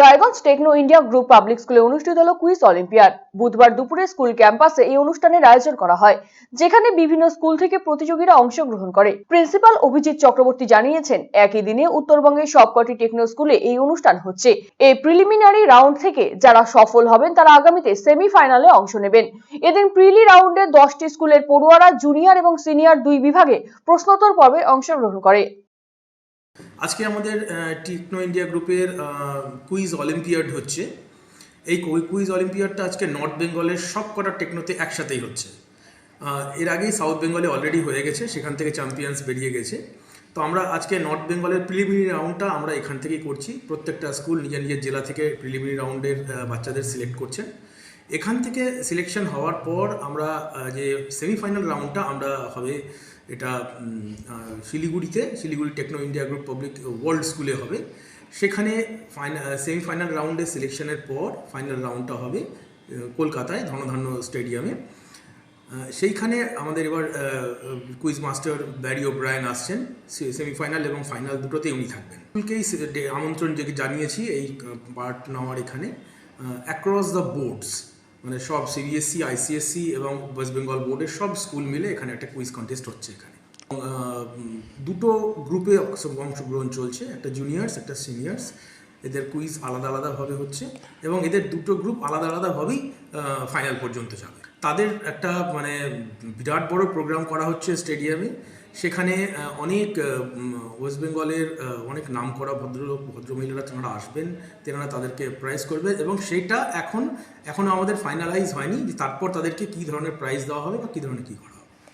Raiganj Techno India group public স্কুলে অনুষ্ঠিত হলো কুইজ অলিম্পিয়াড। বুধবার দুপুরে স্কুল ক্যাম্পাসে এই অনুষ্ঠানের আয়োজন করা হয়, যেখানে বিভিন্ন স্কুল থেকে প্রতিযোগীরা অংশগ্রহণ করে। প্রিন্সিপাল অভিজিৎ চক্রবর্তী জানিয়েছেন, একই দিনে উত্তরবঙ্গের সবকটি টেকনো স্কুলে এই অনুষ্ঠান হচ্ছে। এই প্রিলিমিনারি রাউন্ড থেকে যারা সফল হবেন, তারা আগামীতে সেমিফাইনালে অংশ নেবেন। এদিন প্রিলি রাউন্ডে দশটি স্কুলের পড়ুয়ারা জুনিয়র এবং সিনিয়র দুই বিভাগে প্রশ্নোত্তর পর্বে অংশগ্রহণ করে। আজকে আমাদের টেকনো ইন্ডিয়া গ্রুপের কুইজ অলিম্পিয়াড হচ্ছে। এই কুইজ অলিম্পিয়াডটা আজকে নর্থ বেঙ্গলের সব কটা টেকনোতে একসাথেই হচ্ছে। এর আগেই সাউথ বেঙ্গলে অলরেডি হয়ে গেছে, সেখান থেকে চ্যাম্পিয়ন্স বেরিয়ে গেছে। তো আমরা আজকে নর্থ বেঙ্গলের প্রিলিমিনারি রাউন্ডটা আমরা এখান থেকেই করছি। প্রত্যেকটা স্কুল নিজের নিজের জেলা থেকে প্রিলিমিনারি রাউন্ডের বাচ্চাদের সিলেক্ট করছেন এখান থেকে সিলেকশন হওয়ার পর আমরা যে সেমিফাইনাল রাউন্ডটা আমরা হবে, এটা শিলিগুড়িতে, Siliguri Techno India group public world স্কুলে হবে। সেখানে ফাইনাল সেমিফাইনাল রাউন্ডে সিলেকশনের পর ফাইনাল রাউন্ডটা হবে কলকাতায়, ধনধান্য স্টেডিয়ামে সেইখানে আমাদের এবার কুইজ মাস্টার ব্যারি ওব্রায়ন আসছেন সেমিফাইনাল এবং ফাইনাল দুটোতেই উনি থাকবেন। স্কুলকেই আমন্ত্রণ জানিয়েছি, এই পার্ট নেওয়ার এখানে অ্যাক্রস দ্য বোর্ডস মানে সব সিবিএসসি আইসিএসসি এবং ওয়েস্ট বেঙ্গল বোর্ডের সব স্কুল মিলে এখানে একটা কুইজ কন্টেস্ট হচ্ছে এখানে। দুটো গ্রুপে অংশগ্রহণ চলছে, একটা জুনিয়র্স একটা সিনিয়র্স এদের কুইজ আলাদা আলাদাভাবে হচ্ছে এবং এদের দুটো গ্রুপ আলাদা আলাদাভাবেই ফাইনাল পর্যন্ত যাবে তাদের একটা মানে বিরাট বড় প্রোগ্রাম করা হচ্ছে স্টেডিয়ামে সেখানে অনেক ওয়েস্ট বেঙ্গলের অনেক নাম করা ভদ্রলোক, ভদ্রমহিলারা তেনারা আসবেন, তেনারা তাদেরকে প্রাইজ করবে এবং সেটা এখন এখনও আমাদের ফাইনালাইজ হয়নি তারপর তাদেরকে কী ধরনের প্রাইজ দেওয়া হবে বা কী ধরনের কী করা।